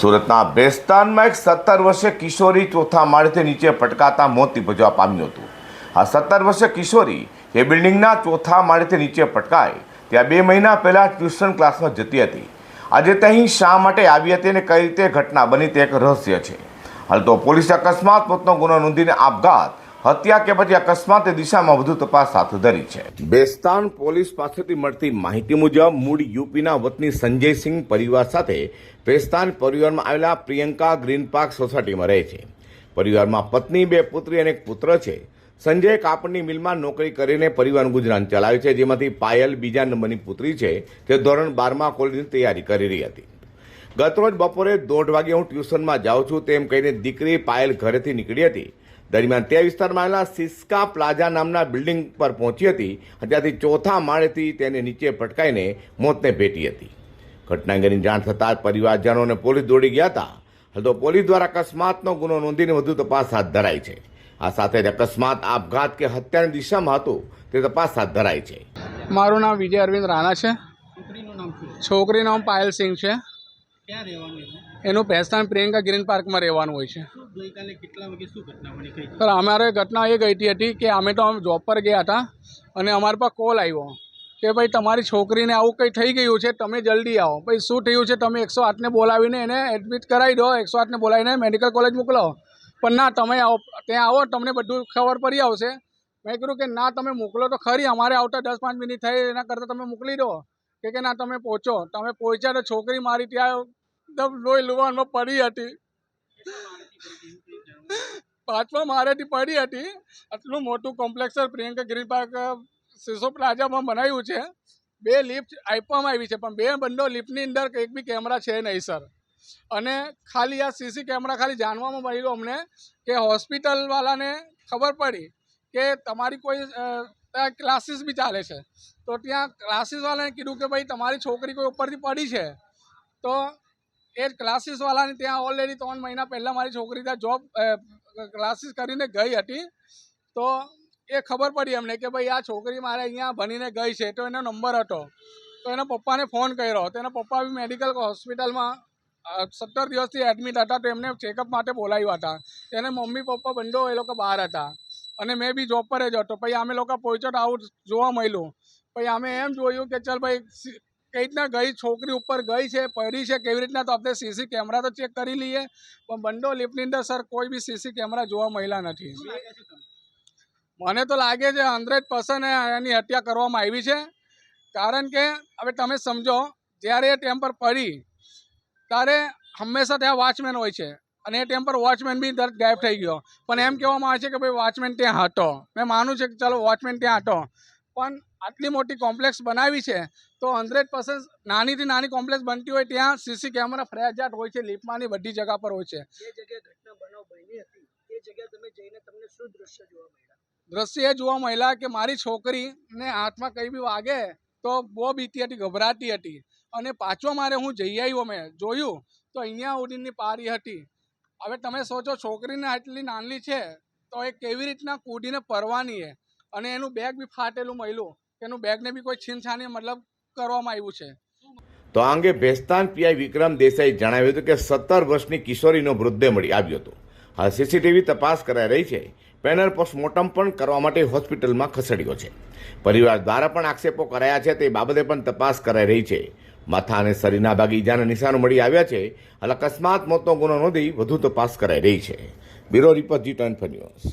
સુરતના બેસ્તાનમાં એક સત્તર વર્ષીય કિશોરી ચોથા માળેથી નીચે પટકાતા મોત નિપજવા પામ્યું હતું. આ સત્તર વર્ષીય કિશોરી એ બિલ્ડિંગના ચોથા માળેથી નીચે પટકાઈ ત્યાં બે મહિના પહેલાં ટ્યુશન ક્લાસમાં જતી હતી. આજે તે શા માટે આવી હતી અને કઈ રીતે ઘટના બની તે એક રહસ્ય છે. હાલ તો પોલીસે અકસ્માત, મોતનો ગુનો નોંધીને આપઘાત હત્યા કે પછી અકસ્માત દિશામાં વધુ તપાસ હાથ ધરી છે. બેસ્તાન પોલીસ પાસેથી મળતી માહિતી મુજબ મૂળ યુપીના વતની સંજયસિંહ પરિવાર સાથે બેસ્તાન પરિવારમાં આવેલા પ્રિયંકા ગ્રીન પાર્ક સોસાયટીમાં રહે છે. પરિવારમાં પત્ની, બે પુત્રી અને એક પુત્ર છે. સંજય કાપડની મિલમાં નોકરી કરીને પરિવારનું ગુજરાન ચલાવે છે, જેમાંથી પાયલ બીજા નંબરની પુત્રી છે. તે ધોરણ બારમાં કોલેજની તૈયારી કરી રહી હતી. ગતરોજ બપોરે દોઢ વાગે હું ટ્યુશનમાં જાઉં છું, તેમ કહીને દીકરી પાયલ ઘરેથી નીકળી હતી. દરમિયાન તે વિસ્તારમાં આવેલા સિસ્કા પ્લાઝા નામના બિલ્ડિંગ પર પહોંચી હતી અને ત્યાંથી ચોથા માળેથી તેને નીચે ભટકાઈને મોતને ભેટી હતી. ઘટના અંગેની જાણ થતાં જ પરિવારજનો અને પોલીસ દોડી ગયા હતા. હાલ તો પોલીસ દ્વારા અકસ્માતનો ગુનો નોંધીને વધુ તપાસ હાથ ધરાઈ છે. આ સાથે જ અકસ્માત આપઘાત કે હત્યાની દિશામાં હતું તે તપાસ હાથ ધરાઈ છે. મારું નામ વિજય અરવિંદ રાણા છે. છોકરીનું નામ શું? છોકરીનું નામ પાયલ સિંહ છે. ક્યાં રહેવાનું એનું એનું પ્રિયંકા ગ્રીન પાર્કમાં રહેવાનું હોય છે. સર અમારે ઘટના એ ગઈ હતી કે અમે તો જોબ પર ગયા હતા અને અમારા પર કોલ આવ્યો કે ભાઈ તમારી છોકરીને આવું કંઈ થઈ ગયું છે તમે જલ્દી આવો. ભાઈ શું થયું છે? તમે એકસો આઠને બોલાવીને એને એડમિટ કરાવી દો એકસો આઠને બોલાવીને મેડિકલ કોલેજ મોકલાવો પણ ના તમે આવો ત્યાં આવો તમને બધું ખબર પડી આવશે. મેં કીધું કે ના તમે મોકલો તો ખરી અમારે આવતા દસ પાંચ મિનિટ થઈ એના કરતાં તમે મોકલી દો. કે કે ના તમે પહોંચો. તમે પહોંચ્યા તો છોકરી મારી ત્યાં એકદમ લોહી લુવાનમાં પડી હતી. પાંચમા મારેથી પડી હતી. આટલું મોટું કોમ્પ્લેક્સ પ્રિયંકા ગ્રીન પાર્ક સિસો પ્લાઝામાં બનાવ્યું છે. બે લિફ્ટ આપવામાં આવી છે, પણ બે બંડો લિફ્ટની અંદર એક બી કેમેરા છે નહીં, સર. અને ખાલી આ સીસી કેમેરા ખાલી જાણવામાં મળ્યું અમને કે હોસ્પિટલવાળાને ખબર પડી કે તમારી કોઈ ત્યાં ક્લાસીસ બી ચાલે છે. તો ત્યાં ક્લાસીસવાળાને કીધું કે ભાઈ તમારી છોકરી કોઈ ઉપરથી પડી છે. તો એ જ ક્લાસીસવાળાને ત્યાં ઓલરેડી ત્રણ મહિના પહેલાં મારી છોકરી ત્યાં જોબ ક્લાસીસ કરીને ગઈ હતી. તો એ ખબર પડી અમને કે ભાઈ, આ છોકરી મારે અહીંયા ભણીને ગઈ છે, તો એનો નંબર હતો. તો એના પપ્પાને ફોન કર્યો. તો એના પપ્પા બી મેડિકલ હોસ્પિટલમાં સત્તર દિવસથી એડમિટ હતા, તો એમને ચેકઅપ માટે બોલાવ્યા હતા. એને મમ્મી પપ્પા બંડો એ લોકો બહાર હતા. અને મેં બી જોબ પર જ હતો. પછી અમે લોકો પહોંચ્યો આવું જોવા મળ્યું પછી અમે એમ જોયું કે ચાલ ભાઈ કઈ રીતના ગઈ છોકરી ઉપર ગઈ છે પડી છે કેવી રીતના? તો આપણે સીસી કેમેરા તો ચેક કરી લઈએ. પણ બંડો લિફ્ટની અંદર સર કોઈ બી સીસી કેમેરા જોવા મળ્યા નથી. મને તો લાગે છે હંડ્રેડ પર્સન્ટ એની હત્યા કરવામાં આવી છે. કારણ કે હવે તમે સમજો જ્યારે એ ટેમ પર પડી ત્યારે હંમેશા ત્યાં વોચમેન હોય છે. અને એ ટેમ પર વોચમેન બી દર ગાયબ થઈ ગયો. પણ એમ કહેવામાં આવે છે કે ભાઈ વોચમેન ત્યાં હતો. મેં માનું છે કે ચાલો વોચમેન ત્યાં હતો. પણ આટલી મોટી કોમ્પ્લેક્સ બનાવી છે તો હંડ્રેડ પર્સન્ટ નાનીથી નાની કોમ્પ્લેક્સ બનતી હોય ત્યાં સીસી કેમેરા ફરજિયાત હોય છે લિફ્ટમાંની બધી જગા પર હોય છે. દ્રશ્ય જોવા મળ્યા? કે મારી છોકરીને હાથમાં કંઈ બી વાગે તો બહુ બીતી હતી ગભરાતી હતી. અને પાછો મારે હું જઈ આવ્યો મેં જોયું તો અહીંયા ઉડીનની પારી હતી. હવે તમે સોચો છોકરીને આટલી નાનલી છે તો એ કેવી રીતના કૂદીને પરવાની છે અને એનું બેગ બી ફાટેલું મળ્યું. એનું બેગને બી કોઈ છીનછાની મતલબ કરવામાં આવ્યું છે. તો આ અંગે ભેસ્તાન પીઆઈ વિક્રમ દેસાઈ જણાવ્યું હતું કે સત્તર વર્ષની કિશોરીનો મૃતદેહ મળી આવ્યો હતો. હાલ સીસીટીવી તપાસ કરાઈ રહી છે. પેનલ પોસ્ટમોર્ટમ પણ કરવા માટે હોસ્પિટલમાં ખસેડ્યો છે. પરિવાર દ્વારા પણ આક્ષેપો કરાયા છે, તે બાબતે પણ તપાસ કરાઈ રહી છે. માથા અને શરીરના ભાગે ઈજાના નિશાનો મળી આવ્યા છે. હાલ અકસ્માત, મોતનો ગુનો નોંધી વધુ તપાસ કરાઈ રહી છે. Bureau report G twenty news.